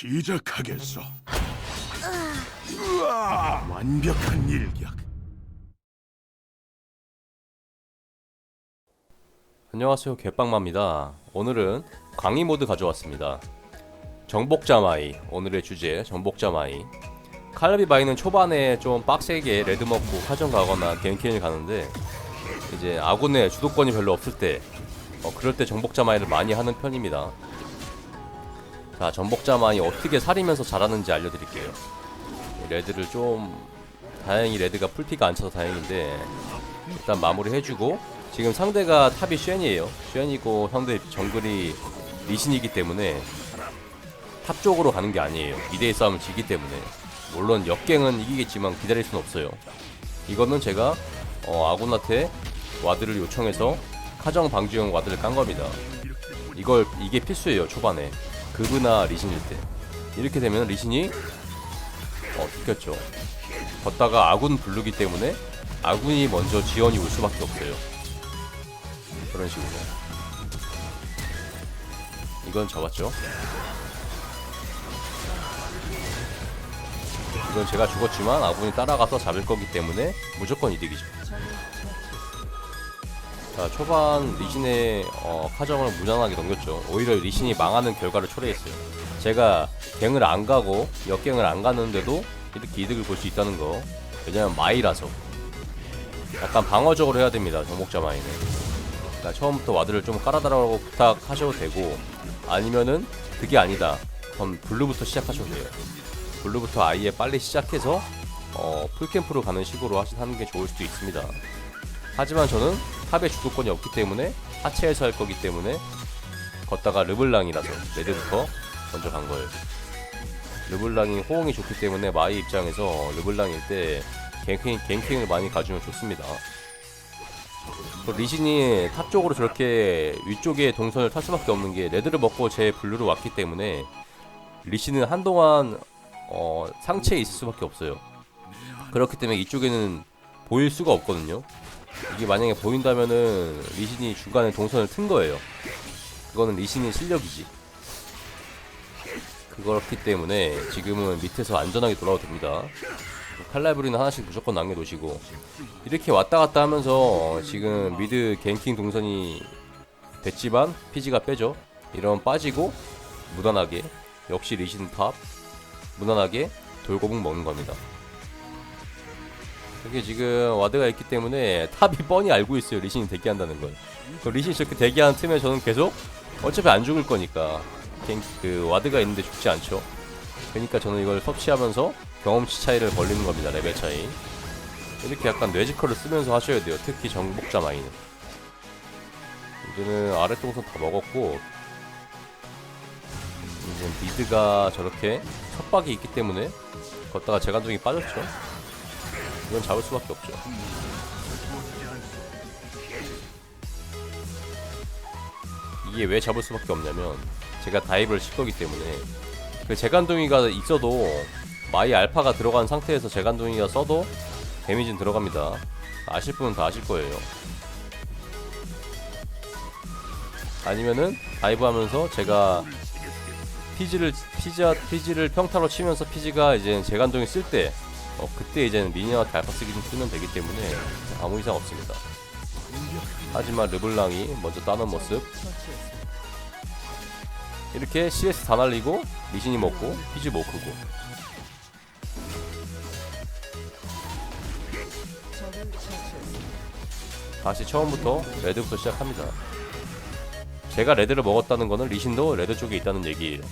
시작하겠어. 우와, 완벽한 일격. 안녕하세요 개빵마입니다. 오늘은 강의 모드 가져왔습니다. 정복자 마이 오늘의 주제 정복자 마이. 칼비 마이는 초반에 좀 빡세게 레드 먹고 카전 가거나 갱킹을 가는데 이제 아군의 주도권이 별로 없을 때 어, 그럴 때 정복자 마이를 많이 하는 편입니다 자 정복자 마이 어떻게 살이면서 잘하는지 알려드릴게요. 이 레드를 좀 다행히 레드가 풀피가 안 차서 다행인데 일단 마무리 해주고 지금 상대가 탑이 쉔이에요. 쉔이고 상대 정글이 리신이기 때문에 탑 쪽으로 가는 게 아니에요. 2대2 싸움을 지기 때문에. 물론 역갱은 이기겠지만 기다릴 순 없어요. 이거는 제가 어, 아군한테 와드를 요청해서 카정 방지용 와드를 깐 겁니다. 이걸 이게 필수예요 초반에 그브나 리신일 때. 이렇게 되면 리신이 어 비켰죠. 걷다가 아군 부르기 때문에 아군이 먼저 지원이 올 수밖에 없어요. 그런 식으로. 이건 잡았죠? 이건 제가 죽었지만 아군이 따라가서 잡을 거기 때문에 무조건 이득이죠 자 초반 리신의 어, 카정을 무난하게 넘겼죠. 오히려 리신이 망하는 결과를 초래했어요. 제가 갱을 안 가고 역갱을 안 갔는데도 이렇게 이득을 볼 수 있다는 거 왜냐면 마이라서. 약간 방어적으로 해야 됩니다 정복자 마이는 그러니까 처음부터 와드를 좀 깔아달라고 부탁하셔도 되고 아니면은 그게 아니다. 그럼 블루부터 시작하셔도 돼요. 블루부터 아예 빨리 시작해서 어, 풀캠프로 가는 식으로 하시- 하는 게 좋을 수도 있습니다. 하지만 저는 탑에 주도권이 없기 때문에 하체에서 할 거기 때문에 걷다가 르블랑이라서 레드부터 먼저 간 거예요 르블랑이 호응이 좋기 때문에 마이 입장에서 르블랑일 때 갱킹, 갱킹을 많이 가주면 좋습니다 또 리신이 탑 쪽으로 저렇게 위쪽에 동선을 탈 수밖에 없는 게 레드를 먹고 제 블루로 왔기 때문에 리신은 한동안 어, 상체에 있을 수밖에 없어요. 그렇기 때문에 이쪽에는 보일 수가 없거든요. 이게 만약에 보인다면은 리신이 중간에 동선을 튼 거예요. 그거는 리신의 실력이지. 그렇기 때문에 지금은 밑에서 안전하게 돌아도 됩니다. 칼라브리는 하나씩 무조건 남겨놓으시고 이렇게 왔다 갔다 하면서 지금 미드 갱킹 동선이 됐지만 피지가 빼죠 이러면 빠지고 무난하게 역시 리신 탑 무난하게 돌고북 먹는 겁니다 이게 지금 와드가 있기 때문에 탑이 뻔히 알고 있어요 리신이 대기한다는 걸. 그 리신이 저렇게 대기하는 틈에 저는 계속 어차피 안 죽을 거니까 갱, 그 와드가 있는데 죽지 않죠. 그러니까 저는 이걸 섭취하면서 경험치 차이를 벌리는 겁니다 레벨 차이. 이렇게 약간 뇌지컬을 쓰면서 하셔야 돼요 특히 정복자 마이는 이제는 아랫동선 다 먹었고 이제 미드가 저렇게 첩박이 있기 때문에 걷다가 재간동이 빠졌죠 이건 잡을 수밖에 없죠 이게 왜 잡을 수밖에 없냐면 제가 다이브를 칠 거기 때문에 그 재간동이가 있어도 마이 알파가 들어간 상태에서 재간동이가 써도 데미지는 들어갑니다. 아실 분은 다 아실 거예요. 아니면은 다이브 하면서 제가 피지를 피지 피지를 평타로 치면서 피지가 이제 재간동이 쓸 때 어, 그때 이제는 미니어한테 알파 쓰기 쓰면 되기 때문에 아무 이상 없습니다. 하지만 르블랑이 먼저 따는 모습 이렇게 CS 다 날리고 리신이 먹고 피지 못 크고 다시 처음부터 레드부터 시작합니다. 제가 레드를 먹었다는 거는 리신도 레드 쪽에 있다는 얘기예요.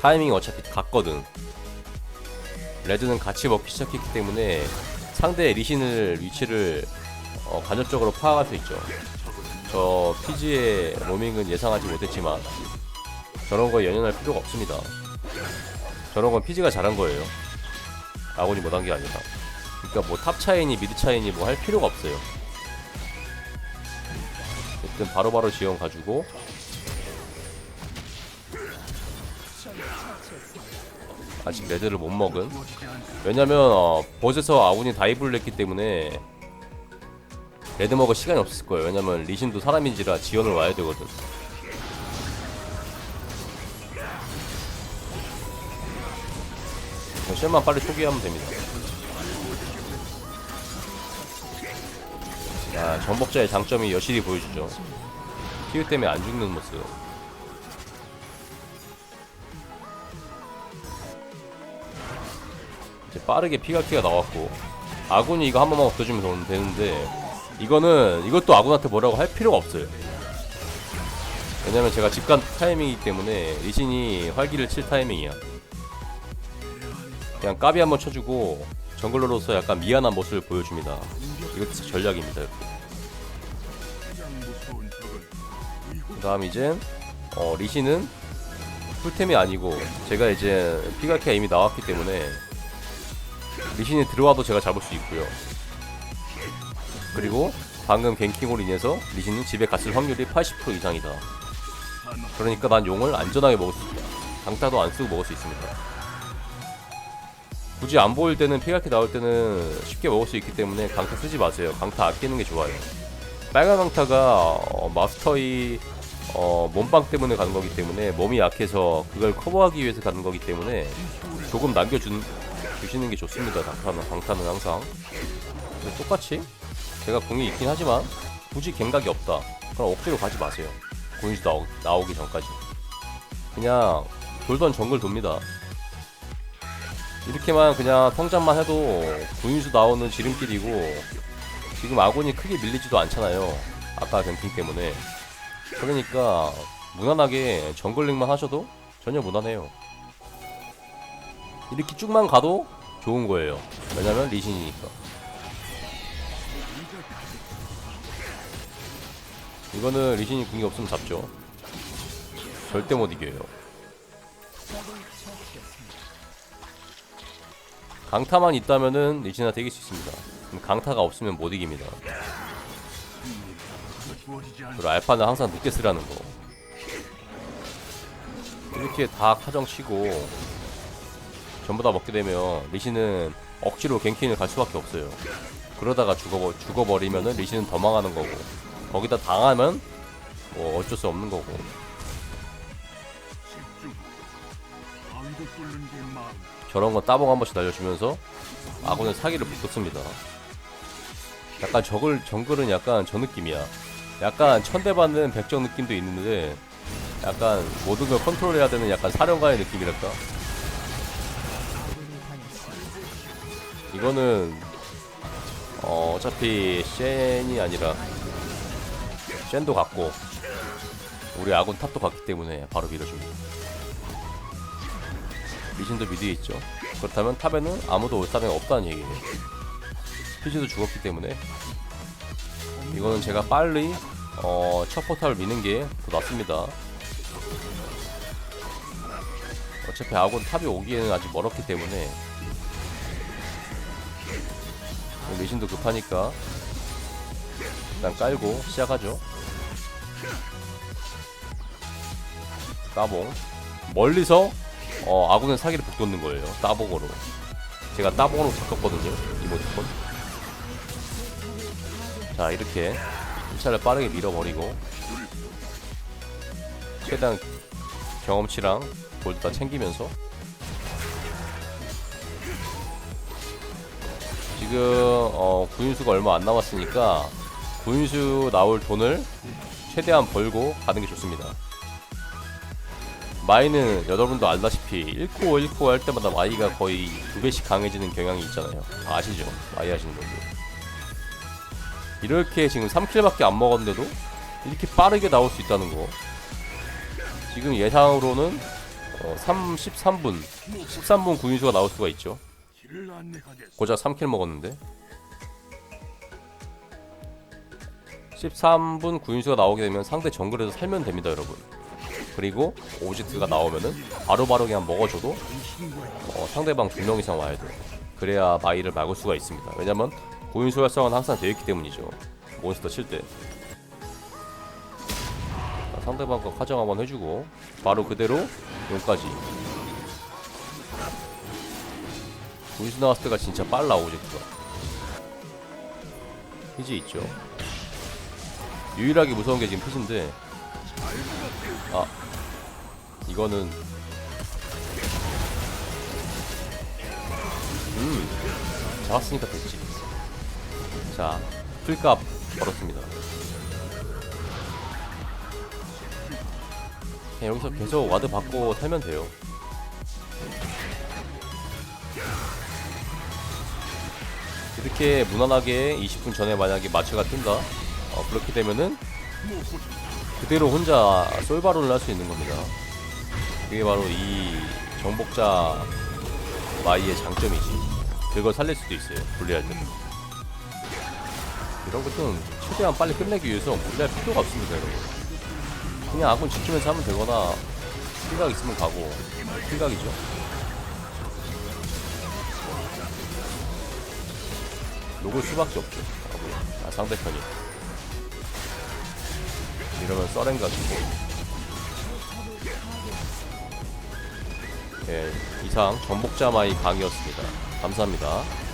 타이밍이 어차피 같거든. 레드는 같이 먹기 시작했기 때문에 상대의 리신을 위치를 어, 간접적으로 파악할 수 있죠. 저 피지의 로밍은 예상하지 못했지만 저런 거에 연연할 필요가 없습니다. 저런 건 피지가 잘한 거예요. 아군이 못한 게 아니라. 그러니까 뭐 탑 차이니 미드 차이니 뭐 할 필요가 없어요. 어쨌든 바로바로 지원 가지고 아직 레드를 못 먹은. 왜냐면 어, 벗에서 아군이 다이브를 했기 때문에 레드 먹을 시간이 없을 거예요. 왜냐면 리신도 사람인지라 지원을 와야 되거든. 쉘만 빨리 초기하면 됩니다. 아 정복자의 장점이 여실히 보여주죠. 피우 때문에 안 죽는 모습 이제 빠르게 피갈키가 나왔고 아군이 이거 한 번만 없어주면 되는데 이거는 이것도 아군한테 뭐라고 할 필요가 없어요. 왜냐면 제가 집간 타이밍이기 때문에 리신이 활기를 칠 타이밍이야. 그냥 까비 한번 쳐주고 정글러로서 약간 미안한 모습을 보여줍니다. 이것도 전략입니다 그 다음 이제 어, 리신은 풀템이 아니고 제가 이제 피갈키가 이미 나왔기 때문에 리신이 들어와도 제가 잡을 수 있고요. 그리고 방금 갱킹으로 인해서 리신은 집에 갔을 확률이 80% 이상이다. 그러니까 난 용을 안전하게 먹을 수 있다. 강타도 안 쓰고 먹을 수 있습니다. 굳이 안 보일 때는 피갈키 나올 때는 쉽게 먹을 수 있기 때문에 강타 쓰지 마세요. 강타 아끼는 게 좋아요. 빨간 강타가 어, 마스터이 어, 몸빵 때문에 가는 거기 때문에 몸이 약해서 그걸 커버하기 위해서 가는 거기 때문에 조금 남겨준 주시는 게 좋습니다. 강타는 강타는 항상 근데 똑같이 제가 공이 있긴 하지만 굳이 갱각이 없다. 그럼 억지로 가지 마세요. 고인수 나오, 나오기 전까지 그냥 돌던 정글 돕니다. 이렇게만 그냥 성장만 해도 구인수 나오는 지름길이고 지금 아군이 크게 밀리지도 않잖아요. 아까 댐핑 때문에. 그러니까 무난하게 정글링만 하셔도 전혀 무난해요. 이렇게 쭉만 가도 좋은 거예요. 왜냐면 리신이니까. 이거는 리신이 궁이 없으면 잡죠. 절대 못 이겨요. 강타만 있다면은 리신한테 이길 수 있습니다. 강타가 없으면 못 이깁니다. 그리고 알파는 항상 늦게 쓰라는 거. 이렇게 다 카정 치고 전부 다 먹게 되면 리신은 억지로 갱킹을 갈 수밖에 없어요. 그러다가 죽어버, 죽어버리면은 리신은 더 망하는 거고 거기다 당하면 뭐 어쩔 수 없는 거고. 저런 건 따봉 한 번씩 날려주면서 아군의 사기를 붙었습니다. 약간 저글 정글은 약간 저 느낌이야. 약간 천대받는 백정 느낌도 있는데 약간 모든 걸 컨트롤해야 되는 약간 사령관의 느낌이랄까. 이거는 어, 어차피 쉔이 아니라 쉔도 갔고 우리 아군 탑도 갔기 때문에 바로 밀어줍니다. 리신도 미드에 있죠. 그렇다면 탑에는 아무도 올 사람이 없다는 얘기예요. 피지도 죽었기 때문에 이거는 제가 빨리 어, 첫 포탑을 미는 게 더 낫습니다. 어차피 아군 탑이 오기에는 아직 멀었기 때문에 리신도 급하니까 일단 깔고 시작하죠. 따봉 멀리서 어, 아군은 사기를 북돋는 거예요. 따봉으로. 제가 따봉으로 바꿨거든요. 이모티콘. 자, 이렇게 1차를 빠르게 밀어버리고 최대한 경험치랑 골드 다 챙기면서 지금 어, 구인수가 얼마 안 남았으니까 구인수 나올 돈을 최대한 벌고 가는 게 좋습니다. 마이는 여러분도 알다시피 1코어 1코어 할 때마다 마이가 거의 두 배씩 강해지는 경향이 있잖아요. 다 아시죠? 마이 하시는 분들. 이렇게 지금 3킬밖에 안 먹었는데도 이렇게 빠르게 나올 수 있다는 거. 지금 예상으로는 어, 33분, 13분 구인수가 나올 수가 있죠. 고작 3킬 먹었는데? 13분 구인수가 나오게 되면 상대 정글에서 살면 됩니다 여러분. 그리고 오지트가 나오면은 바로바로 그냥 먹어줘도 어, 상대방 두 명 이상 와야 돼 그래야 마이를 막을 수가 있습니다. 왜냐면 구인수 활성화는 항상 되어 있기 때문이죠. 몬스터 칠때. 상대방 거 카정 한번 해주고 바로 그대로 용까지 보이스 나왔을 때가 진짜 빨라 오젝트가 피지 있죠. 유일하게 무서운 게 지금 피지인데 아 이거는. 음 잡았으니까 됐지. 자 풀값 벌었습니다. 여기서 계속 와드 받고 살면 돼요 이렇게 무난하게 20분 전에 만약에 마체가 뜬다? 어, 그렇게 되면은 그대로 혼자 솔바론을 할 수 있는 겁니다. 그게 바로 이 정복자 마이의 장점이지. 그걸 살릴 수도 있어요 분리할 때는 이런 것들은 최대한 빨리 끝내기 위해서 분리할 필요가 없습니다 여러분. 그냥 아군 지키면서 하면 되거나 필각 있으면 가고 필각이죠 녹을 수밖에 없죠. 아군. 아, 상대편이. 이러면 써렌 가지고. 네, 이상 정복자 마이 강이었습니다. 감사합니다